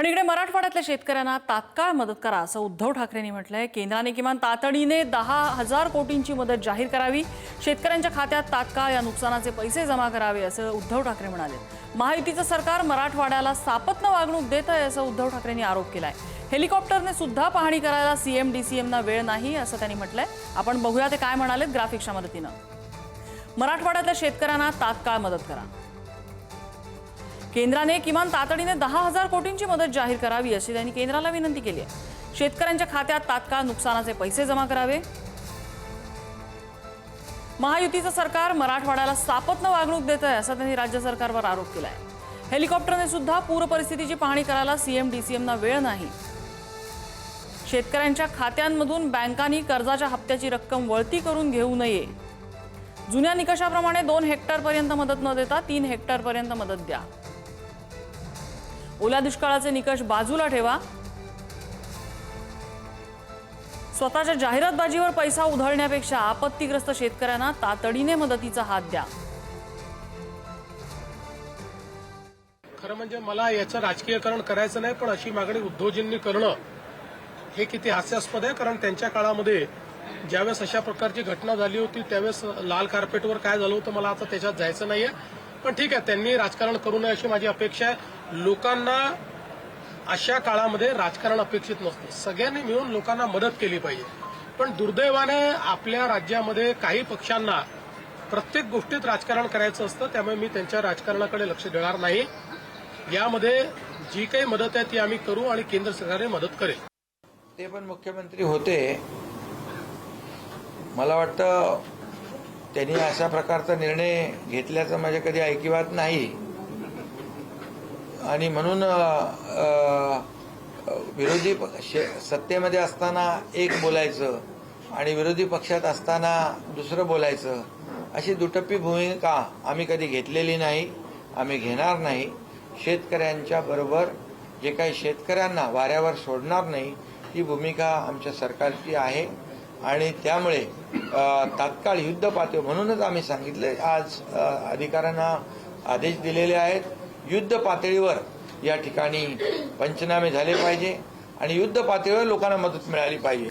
आणि इकडे मराठवाड्यातल्या शेतकऱ्यांना तात्काळ मदत करा असं उद्धव ठाकरेंनी म्हटलंय. केंद्राने किमान तातडीने दहा हजार कोटींची मदत जाहीर करावी. शेतकऱ्यांच्या खात्यात तात्काळ या नुकसानाचे पैसे जमा करावे असं उद्धव ठाकरे म्हणाले. महायुतीचं सरकार मराठवाड्याला सापत्न वागणूक देत आहे असं उद्धव ठाकरेंनी आरोप केलाय. हेलिकॉप्टरने सुद्धा पाहणी करायला सीएम डीसीएमना वेळ नाही असं त्यांनी म्हटलंय. आपण बघूया ते काय म्हणालेत ग्राफिक्सच्या मदतीनं. मराठवाड्यातल्या शेतकऱ्यांना तात्काळ मदत करा. केंद्राने किमान तातडीने दहा हजार कोटींची मदत जाहीर करावी अशी त्यांनी केंद्राला विनंती केली आहे. शेतकऱ्यांच्या खात्यात तात्काळ नुकसानाचे पैसे जमा करावे. महायुतीचं सरकार मराठवाड्याला सापत्न वागणूक देत आहे असा त्यांनी राज्य सरकारवर आरोप केलाय. हेलिकॉप्टरने सुद्धा पूर परिस्थितीची पाहणी करायला सीएम डीसीएमना वेळ नाही. शेतकऱ्यांच्या खात्यांमधून बँकांनी कर्जाच्या हप्त्याची रक्कम वळती करून घेऊ नये. जुन्या निकषाप्रमाणे दोन हेक्टरपर्यंत मदत न देता तीन हेक्टरपर्यंत मदत द्या. ओल्या दुष्काळाचे निकष बाजूला ठेवा. स्वतःच्या जाहिरातबाजीवर पैसा उधळण्यापेक्षा आपत्तीग्रस्त शेतकऱ्यांना तातडीने मदतीचा हात द्या. खरं म्हणजे मला याचं राजकीयकरण करायचं नाही पण अशी मागणी उद्धवजींनी करणं हे किती हास्यास्पद आहे कारण त्यांच्या काळामध्ये ज्यावेळेस अशा प्रकारची घटना झाली होती त्यावेळेस लाल कार्पेटवर काय झालं होतं मला आता त्याच्यात जायचं नाहीये. पण ठीक आहे त्यांनी राजकारण करू नये अशी माझी अपेक्षा आहे. लोकांना अशा काळामध्ये राजकारण अपेक्षित नसतं. सगळ्यांनी मिळून लोकांना मदत केली पाहिजे. पण दुर्दैवाने आपल्या राज्यामध्ये काही पक्षांना प्रत्येक गोष्टीत राजकारण करायचं असतं त्यामुळे मी त्यांच्या राजकारणाकडे लक्ष देणार नाही. यामध्ये जी काही मदत आहे ती आम्ही करू आणि केंद्र सरकारने मदत करेल. ते पण मुख्यमंत्री होते. मला वाटतं त्यांनी अशा प्रकारचा निर्णय घेतल्याचं माझ्या कधी ऐकिवात नाही. आणि म्हणून विरोधी प- शे- सत्तेमध्ये असताना एक बोलायचं आणि विरोधी पक्षात असताना दुसरं बोलायचं अशी दुटप्पी भूमिका आम्ही कधी घेतलेली नाही आम्ही घेणार नाही. शेतकऱ्यांच्या बरोबर जे काही शेतकऱ्यांना वाऱ्यावर सोडणार नाही ही भूमिका आमच्या सरकारची आहे. आणि त्यामुळे तात्काळ युद्ध पातळी म्हणूनच आम्ही सांगितले आज अधिकाऱ्यांना आदेश दिलेले आहेत. युद्ध पातळीवर या ठिकाणी पंचनामे झाले पाहिजे आणि युद्ध पातळीवर लोकांना मदत मिळाली पाहिजे.